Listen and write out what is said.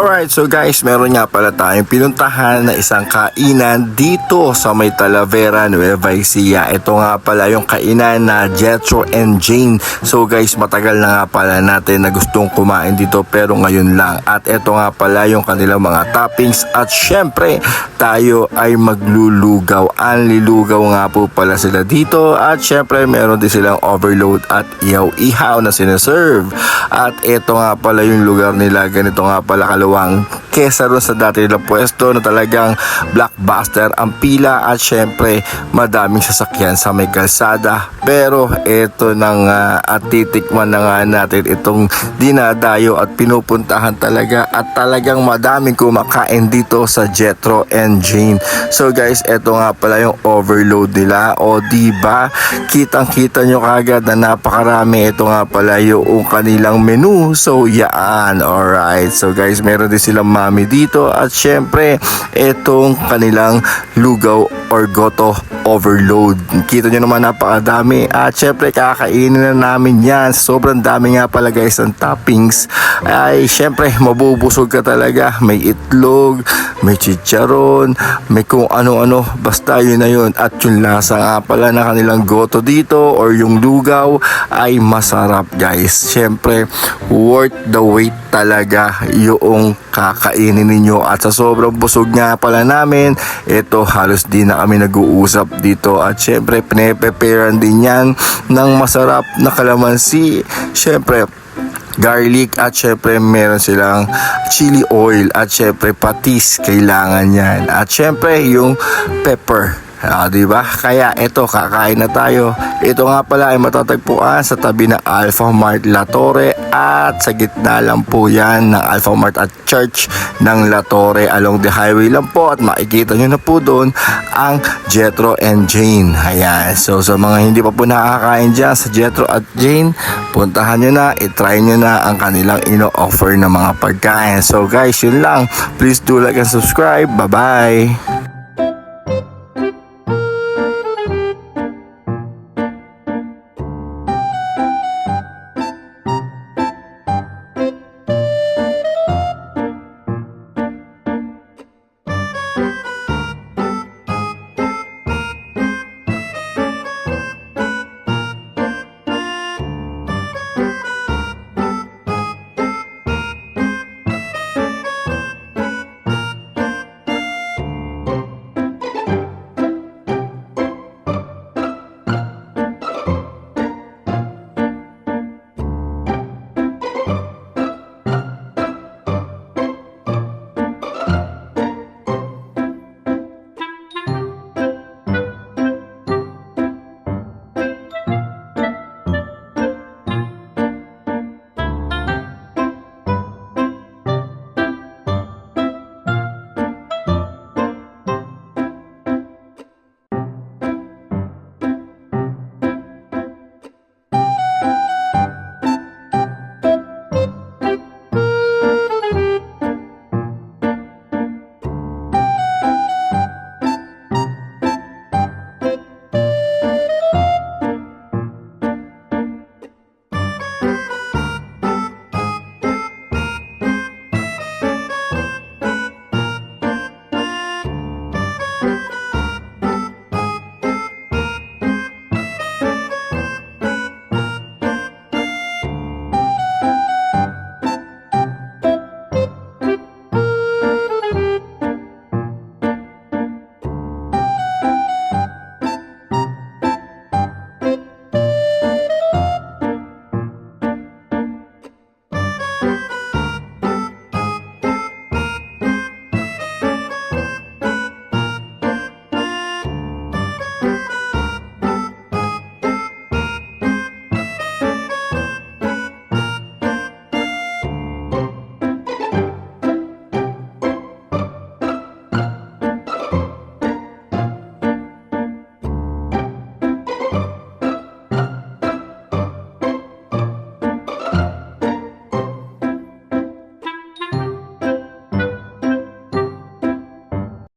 All Alright, so guys, meron nga pala tayong pinuntahan na isang kainan dito sa may Talavera, Nueva Ecija. Ito nga pala yung kainan na Jetro and Jane. So guys, matagal na nga pala natin na gustong kumain dito pero ngayon lang. At ito nga pala yung kanilang mga toppings at syempre tayo ay maglulugaw. Ang lilugaw nga po pala sila dito at syempre meron din silang overload at ihaw-ihaw na sineserve. At ito nga pala yung lugar nila. Ganito nga pala lang kesa ron sa dati nilang pwesto na talagang blockbuster ang pila at syempre madaming sasakyan sa may kalsada. Pero ito na nga at titikman na nga natin itong dinadayo at pinupuntahan talaga at talagang madaming kumakain dito sa Jetro and Jane. So guys, ito nga pala yung overload nila o di ba kitang kita nyo kagad na napakarami ito nga pala yung kanilang menu. So yaan, alright. So guys, meron din silang mami dito at syempre itong kanilang lugaw or goto overload. Kita nyo naman napakadami at syempre kakainin na namin yan. Sobrang dami nga pala guys ang toppings. Ay syempre mabubusog ka talaga. May itlog, may chicharon, may kung ano-ano. Basta yun na yun. At yung lasa nga pala na kanilang goto dito or yung lugaw ay masarap guys. Syempre worth the wait talaga yung kakainin ninyo at sa sobrang busog nga pala namin ito halos di na kami nag-uusap dito. At syempre pinapreparean din yan ng masarap na kalamansi. Syempre garlic at syempre meron silang chili oil at syempre patis kailangan yan. At syempre yung pepper Ah, di ba? Kaya ito kakain na tayo. Ito nga pala ay matatagpuan sa tabi ng Alpha Mart La Torre at sa gitna lang po yan ng Alpha Mart at Church ng La Torre along the highway lang po at makikita nyo na po doon ang Jetro and Jane. Ayan. So sa mga hindi pa po nakakain dyan sa Jetro at Jane, puntahan nyo na, itry nyo na ang kanilang ino-offer na mga pagkain. So guys, yun lang. Please do like and subscribe. Bye-bye!